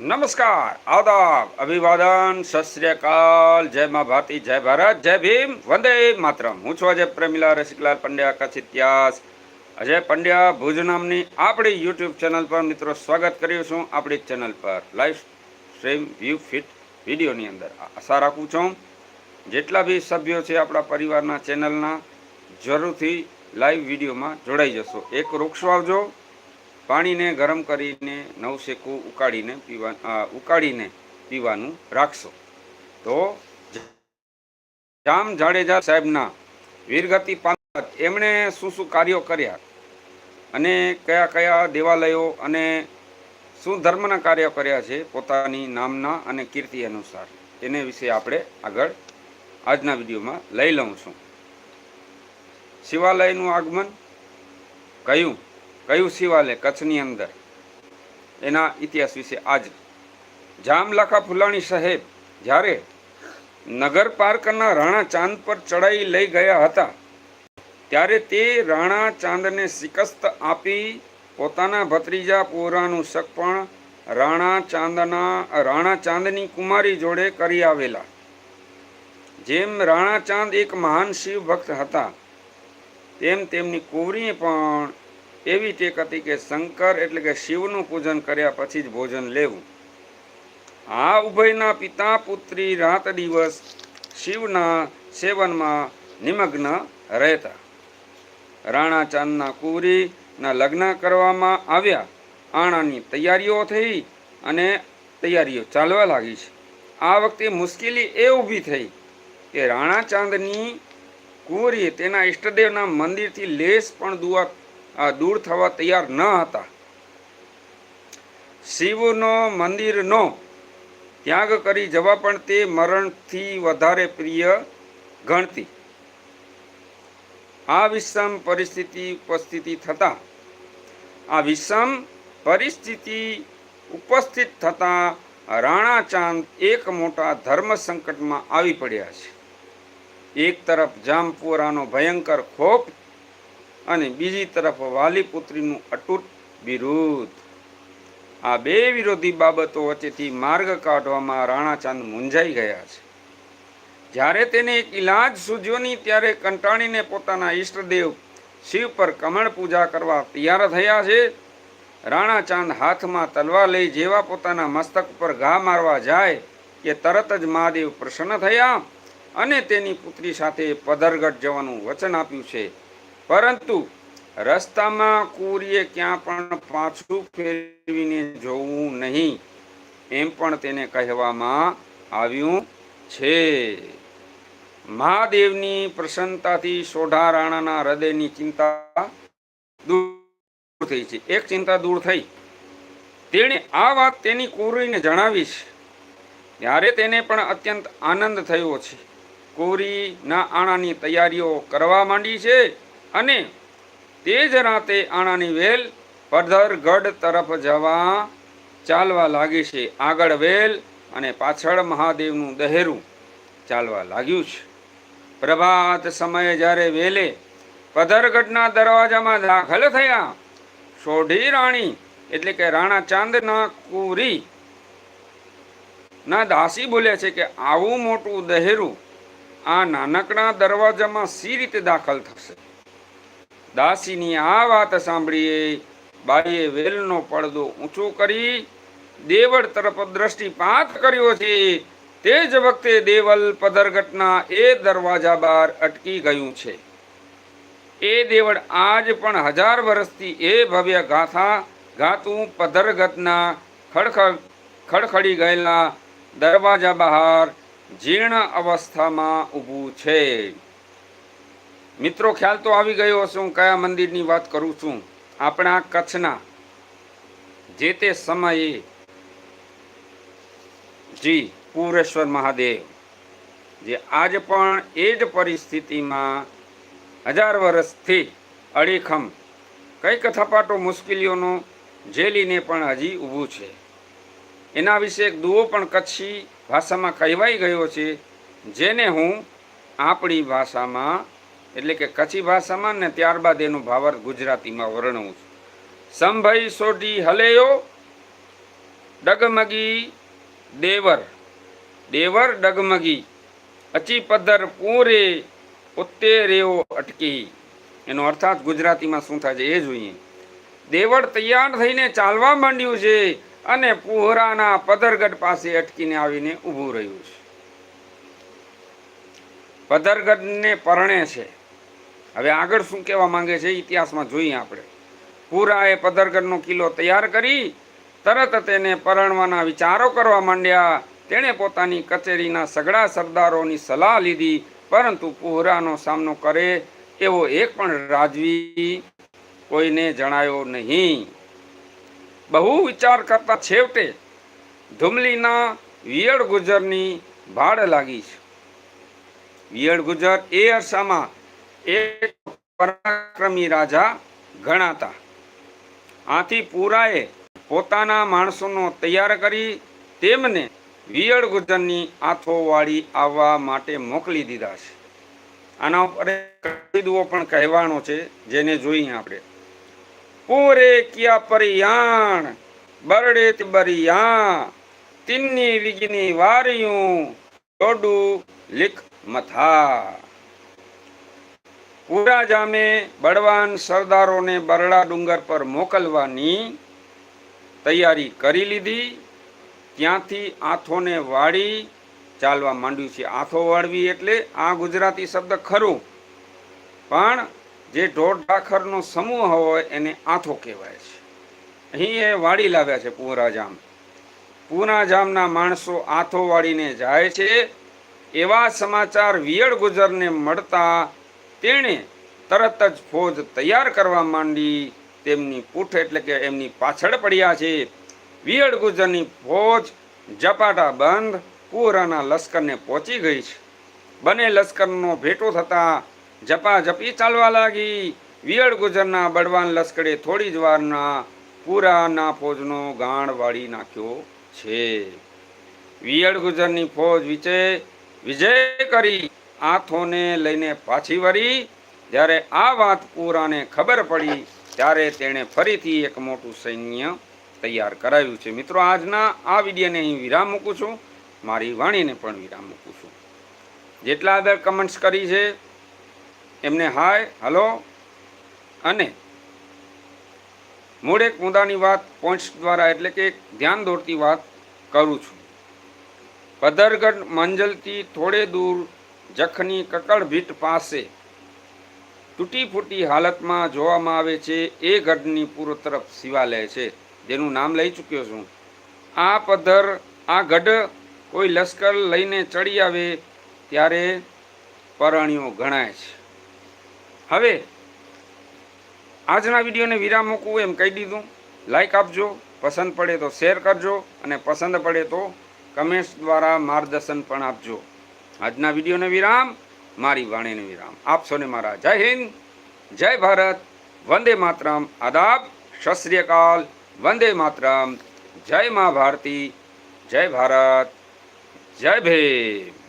નમસ્કાર, આદાબ, અભિવાદન સત અકાલ જય મા ભારતી, જય ભારત, જય ભીમ, વંદે માતરમ. હું છું અજય પ્રેમીલા રસિકલાલ પંડ્યા કચ્છ ઇતિહાસ અજય પંડ્યા ભુજ નામની આપણી યુટ્યુબ ચેનલ પર મિત્રો સ્વાગત કર્યું છું આપણી ચેનલ પર. લાઈવ સ્ટ્રીમ વ્યૂ ફિટ વિડીયોની અંદર આશા રાખું છું. જેટલા બી સભ્યો છે આપણા પરિવારના ચેનલના જરૂરથી લાઈવ વિડીયોમાં જોડાઈ જશો. એક વૃક્ષ વાવજો. પાણીને ગરમ કરીને નવશેકું ઉકાળીને પીવા ઉકાળીને પીવાનું રાખશો. તો જામ જાડેજા સાહેબના વીરગતિ પાંત એમણે શું શું કાર્યો કર્યા અને કયા કયા દેવાલયો અને શું ધર્મના કાર્યો કર્યા છે પોતાની નામના અને કીર્તિ અનુસાર એને વિશે આપણે આગળ આજના વિડીયોમાં લઈ લઉં છું. શિવાલયનું આગમન કયું? કયું શિવાલય કચ્છની અંદર? એના ઇતિહાસ વિશે આજ જામલાખા ફુલાણી સાહેબ જ્યારે નગર પાર્કના રાણા ચાંદ પર ચડાઈ લઈ ગયા હતા, ત્યારે તે રાણા ચાંદને શિકસ્ત આપી પોતાના ભત્રીજા પોરાનું શક પણ રાણા ચાંદના, રાણા ચાંદની કુમારી જોડે કરી આવેલા. જેમ રાણા ચાંદ એક મહાન શિવ ભક્ત હતા, તેમ તેમની કુંવરીએ પણ એવી ટેક હતી કે શંકર એટલે કે શિવનું પૂજન કર્યા પછી જ ભોજન લેવું. આ ઉભયના પિતા પુત્રી રાત દિવસ શિવના સેવનમાં નિમગ્ન રહેતા. રાણા ચાંદના કુંવરીના લગ્ન કરવામાં આવ્યા. આણાની તૈયારીઓ થઈ અને તૈયારીઓ ચાલવા લાગી છે. આ વખતે મુશ્કેલી એ ઊભી થઈ કે રાણા ચાંદની કુંવરીએ તેના ઈષ્ટદેવના મંદિરથી લેસ પણ દુઆ દૂર થવા તૈયાર ન હતા. શિવનો મંદિરનો ત્યાગ કરી જવા પણ તે મરણથી વધારે પ્રિય ગણતી. આ વિષમ પરિસ્થિતિ ઉપસ્થિતિ થતાં, આ વિષમ પરિસ્થિતિ ઉપસ્થિત થતાં રાણા ચાંદ એક મોટા ધર્મ સંકટમાં આવી પડ્યા છે. એક તરફ જામપુરાનો ભયંકર ખોફ અને બીજી તરફ વાલી પુત્રીનું અટૂટ વિરોધ આ બે વિરોધી બાબતો વચ્ચેથી માર્ગ કાઢવામાં રાણાચાંદ મૂંઝાઈ ગયા છે. જ્યારે તેને એક ઇલાજ નહીં ત્યારે કંટાળીને પોતાના ઈષ્ટદેવ શિવ પર કમળ પૂજા કરવા તૈયાર થયા છે. રાણાચાંદ હાથમાં તલવાર લઈ જેવા પોતાના મસ્તક પર ઘા મારવા જાય કે તરત જ મહાદેવ પ્રસન્ન થયા અને તેની પુત્રી સાથે પધરગઢ જવાનું વચન આપ્યું છે. પરંતુ રસ્તામાં કુરીએ ક્યાં પણ પાછું ફેરવીને જોવું નહીં, એમ પણ તેને કહેવામાં આવ્યું છે. મહાદેવની પ્રસન્નતાથી સોઢા રાણાના હૃદયની ચિંતા દૂર થઈ છે. એક ચિંતા દૂર થઈ. તેણે આ વાત તેની કુરીને જણાવી છે. ત્યારે તેને પણ અત્યંત આનંદ થયો છે. કુરીના આણાની તૈયારીઓ કરવા માંડી છે. અને તે જ રાતે આણાની વેલ પધરગઢ તરફ જવા ચાલવા લાગી છે. આગળ વેલ અને પાછળ મહાદેવનું દહેરું ચાલવા લાગ્યું છે. પ્રભાત સમયે જ્યારે વેલે પધરગઢના દરવાજામાં દાખલ થયા, સોઢી રાણી એટલે કે રાણા ચાંદના કુરી ના દાસી બોલ્યા છે કે આવું મોટું દહેરું આ નાનકડા દરવાજામાં સી રીતે દાખલ થશે? દાસીની આ વાત સાંભળીએ, બાઈએ વેલનો પડદો ઊંચો કરી દેવળ તરફ દ્રષ્ટિપાત કર્યો છે. તે જ વખતે દેવલ પદરગટના એ દરવાજા બહાર અટકી ગયું છે. એ દેવળ આજ પણ હજાર વર્ષથી એ ભવ્ય ગાથા ગાતું પદરગતના ખડખડ ખડખડી ગયેલા દરવાજા બહાર જીર્ણ અવસ્થામાં ઊભું છે. મિત્રો, ખ્યાલ તો આવી ગયો હશે, હું કયા મંદિરની વાત કરું છું. આપણા કચ્છના જે તે સમયે જી પૂરેશ્વર મહાદેવ, જે આજ પણ એ જ પરિસ્થિતિમાં હજાર વર્ષથી અડીખમ કંઈક થપાટો મુશ્કેલીઓનો ઝેલીને પણ હજી ઊભું છે. એના વિશે એક દુઓ પણ કચ્છી ભાષામાં કહેવાઈ ગયો છે, જેને હું આપણી ભાષામાં એટલે કે કચ્છી ભાષામાં ને ત્યારબાદ એનો ભાવાર્થ ગુજરાતીમાં વર્ણવું છું. સંભય સોઢી હલેયો, ડગમગી દેવર. દેવર, ડગમગી. અચી પદ્ધર પૂરે ઉત્તે રેવો અટકી. એનો અર્થાત ગુજરાતીમાં શું થાય છે એ જોઈએ. દેવળ તૈયાર થઈને ચાલવા માંડ્યું છે અને પુહરાના પદરગઢ પાસે અટકીને આવીને ઊભું રહ્યું છે. પદરગઢને પરણે છે. હવે આગળ શું કહેવા માંગે છે ઇતિહાસમાં જોઈએ આપણે. પુરાએ પદરગઢનો કિલ્લો તૈયાર કરી, તરત તેને પરણવાના વિચારો કરવા માંડ્યા. તેણે પોતાની કચેરીના સગડા સરદારોની સલાહ લીધી, પરંતુ પુહરાનો સામનો કરે એવો એક પણ રાજવી કોઈને જણાયો નહીં. બહુ વિચાર કરતા છેવટે ધુમલીના વિયળ ગુજરની ભાડ લાગી છે. વિયળ ગુજર એ અરસામાં એક પરાક્રમી રાજા ગણાતા. આથી પુરાએ પોતાના માણસોનો તૈયાર કરી તેમને વિયળ ગુજરની આથોવાળી આવવા માટે મોકલી દીધા છે. આના ઉપર કવિદુઓ પણ કહેવાનો છે, જેને જોઈએ આપણે. પૂરે કિયા પરિયાણ બરડે બરિયા, તિન્ની વિગની વારિયું દોડું લિખ મથા. પૂરા જામે બળવાન સરદારોને બરડા ડુંગર પર મોકલવાની તૈયારી કરી લીધી. ત્યાંથી આથોને વાળી ચાલવા માંડ્યું છે. આથો વાળવી એટલે આ ગુજરાતી શબ્દ ખરું. પણ જે ઢોર ઢાખરનો સમૂહ હોય એને આથો કહેવાય છે. અહીં એ વાળી લાવ્યા છે પૂરાજામ. પૂરાજામના માણસો આથો વાળીને જાય છે. એવા સમાચાર વિયળ ગુજરને મળતા તેણે તરત જ ફોજ તૈયાર કરવા માંડી. તેમની પૂઠ એટલે કે એમની પાછળ પડ્યા છે. વિયળ ગુજરની ફોજ જપાટા બંધ કુરાના લશ્કરને પહોંચી ગઈ છે. બંને લશ્કરનો ભેટો થતાં જપા જપી ચાલવા લાગી. વિયળ ગુજરના બળવાન લશ્કરે થોડી જ વારના કુરાના ફોજનો ગાણ વાળી નાખ્યો છે. વિયળ ગુજરની ફોજ વિજય વિજય કરી. આથોને લઈને પાછી વળી, જ્યારે આ વાત પૂરાને ખબર પડી, ત્યારે તેણે ફરીથી એક મોટું સૈન્ય તૈયાર કરાવ્યું છે. મિત્રો, આજના આ વિડીયોને અહીં વિરામ મૂકું છું. મારી વાણીને પણ વિરામ મૂકું છું. જેટલા આદર કમેન્ટ્સ કરી છે, એમને હાય હલો અને મૂળ એક મુદ્દાની વાત પોઈન્ટ્સ દ્વારા એટલે કે ધ્યાન દોરતી વાત કરું છું. પદરગઢ મંજલથી થોડે દૂર જખની કકડભીટ પાસે. તૂટી ફૂટી હાલતમાં જોવામાં આવે છે, એ ગઢની પૂર્વ તરફ શિવાલય છે. જેનું નામ લઈ ચૂક્યો છું. આ પદ્ધર આ ગઢ કોઈ લશ્કર લઈને ચડી આવે ત્યારે પરણીઓ ગણાય છે. હવે, આજના વિડીયોને વિરામ મૂકવું એમ કહી દીધું. લાઈક આપજો, પસંદ પડે તો શેર કરજો અને પસંદ પડે તો કમેન્ટ્સ દ્વારા માર્ગદર્શન પણ આપજો. આજના વિડીયોને વિરામ, મારી વાણીને વિરામ. આપશોને મારા જય હિન્દ, જય ભારત, વંદે માતરમ. આદાબ સત વંદે માતરમ. જય મા ભારતી, જય ભારત, જય ભીમ.